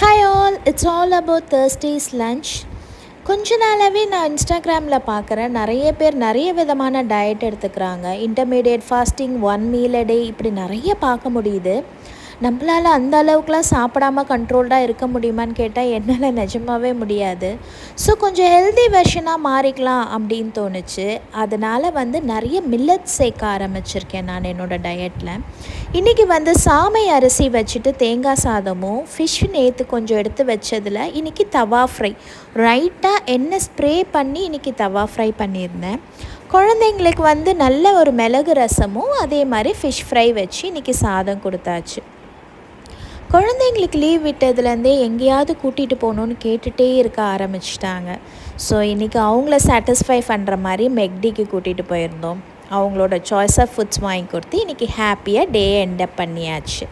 Hi all it's all about Thursday's lunch கொஞ்ச நாளாகவே நான் இன்ஸ்டாகிராமில் பார்க்குறேன். நிறைய பேர் நிறைய விதமான டயட் எடுத்துக்கிறாங்க. Intermediate fasting one meal day இப்படி நிறைய பார்க்க முடியுது. நம்மளால் அந்த அளவுக்குலாம் சாப்பிடாம கண்ட்ரோல்டாக இருக்க முடியுமான்னு கேட்டால் என்னால் நிஜமாகவே முடியாது. ஸோ கொஞ்சம் ஹெல்தி வெர்ஷனாக மாறிக்கலாம் அப்படின்னு தோணுச்சு. அதனால் வந்து நிறைய மில்லட் சேர்க்க ஆரம்பிச்சிருக்கேன் நான் என்னோடய டயட்டில் இன்றைக்கி வந்து சாமை அரிசி வச்சுட்டு தேங்காய் சாதமும் ஃபிஷ் நேற்று கொஞ்சம் எடுத்து வச்சதில் இன்றைக்கி தவா ஃப்ரை ரைட்டாக எண்ணெய் ஸ்ப்ரே பண்ணி இன்றைக்கி தவா ஃப்ரை பண்ணியிருந்தேன். குழந்தைங்களுக்கு வந்து நல்ல ஒரு மிளகு ரசமும் அதே மாதிரி ஃபிஷ் ஃப்ரை வச்சு இன்றைக்கி சாதம் கொடுத்தாச்சு. குழந்தைங்களுக்கு லீவ் விட்டதுலேருந்தே எங்கேயாவது கூட்டிகிட்டு போகணுன்னு கேட்டுகிட்டே இருக்க ஆரம்பிச்சிட்டாங்க. ஸோ இன்றைக்கி அவங்கள சாட்டிஸ்ஃபை பண்ணுற மாதிரி மெக்டிக்கு கூட்டிகிட்டு போயிருந்தோம். அவங்களோட சாய்ஸ் ஆஃப் ஃபுட்ஸ் வாங்கி கொடுத்து இன்றைக்கி ஹாப்பியாக டே என்டப் பண்ணியாச்சு.